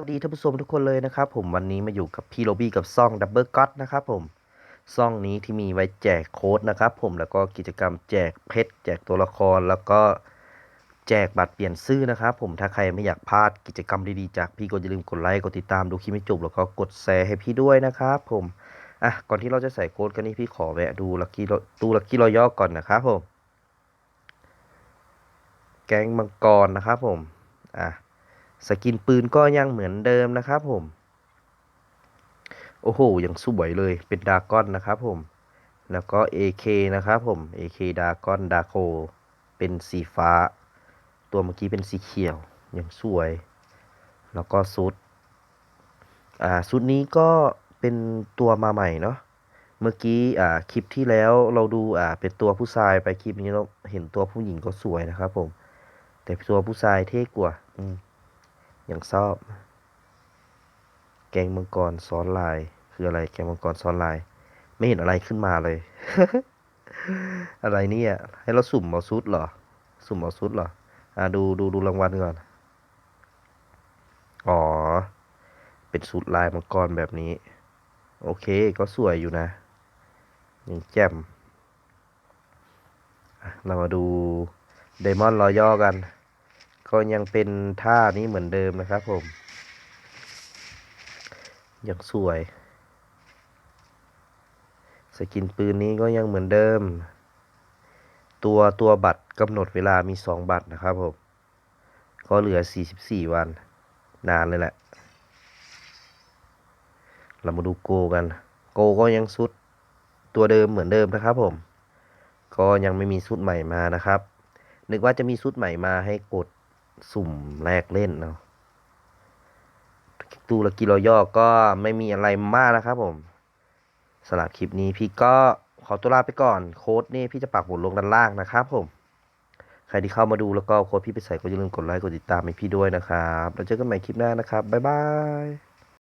วัสดีท่านผู้ชมทุกคนเลยนะครับผมวันนี้มาอยู่กับพี่โรบี้กับซ่องดับเบิลก็ตนะครับผมซ่องนี้ที่มีไว้แจกโค้ดนะครับผมแล้วก็กิจกรรมแจกเพชรแจกตัวละครแล้วก็แจกบัตรเปลี่ยนชื่อนะครับผมถ้าใครไม่อยากพลาดกิจกรรมดีๆจากพี่ก็อย่าลืมกดไลค์กดติดตามดูคลิปไม่จบแล้วก็กดแชร์ให้พี่ด้วยนะครับผมอะก่อนที่เราจะใส่โค้ดกันนี่พี่ขอแวะดูลักกี้ตู้ลักกี้รอย่อก่อนนะครับผม แกงมังกรนะครับผมอะ สกินปืนก็ยังเหมือนเดิมนะครับผม โอ้โหยังสวยเลยเป็นดาก้อนนะครับผม แล้วก็ AK นะครับผม AK ดาก้อนดาโค เป็นสีฟ้า ตัวเมื่อกี้เป็นสีเขียวยังสวย แล้วก็ซุดอ่าซุดนี้ก็เป็นตัวมาใหม่เนาะเมื่อกี้อ่าคลิปที่แล้วเราดูอ่าเป็นตัวผู้ชายไปคลิปนี้เราเห็นตัวผู้หญิงก็สวยนะครับผม แต่ตัวผู้ชายเท่กว่า อืม อย่างชอบ แกงมังกรซ้อนลาย คืออะไร แกงมังกรซ้อนลาย ไม่เห็นอะไรขึ้นมาเลย อะไรเนี่ย ให้เราสุ่มเอาซุดเหรอ สุ่มเอาซุดเหรอ อ่าดูดูดูรางวัลก่อน อ๋อ เป็นสูตรลายมังกรแบบนี้ โอเค ก็สวยอยู่นะยังแจ่มเรามาดูเดมอนรอย่อกัน ก็ยังเป็นท่านี้เหมือนเดิมนะครับผมยังสวย สกินปืนนี้ก็ยังเหมือนเดิม ตัวตัวบัตรกำหนดเวลามีสองบัตรนะครับผม ก็เหลือ 44 วัน นานเลยแหละ เรามาดูโกกัน โกก็ยังสุดตัวเดิมเหมือนเดิมนะครับผม ก็ยังไม่มีชุดใหม่มานะครับ นึกว่าจะมีชุดใหม่มาให้กด สุ่มแรกเล่นเนาะตูละกิโลย่อก็ไม่มีอะไรมากนะครับผมสำหรับคลิปนี้พี่ก็ขอตัวลาไปก่อนโค้ดนี่พี่จะปักหมุดลงด้านล่างนะครับผม ใครที่เข้ามาดูแล้วก็โค้ดพี่ไปใส่ก็อย่าลืมกดไลค์กดติดตามให้พี่ด้วยนะครับ แล้วเจอกันใหม่คลิปหน้านะครับ บ๊ายบาย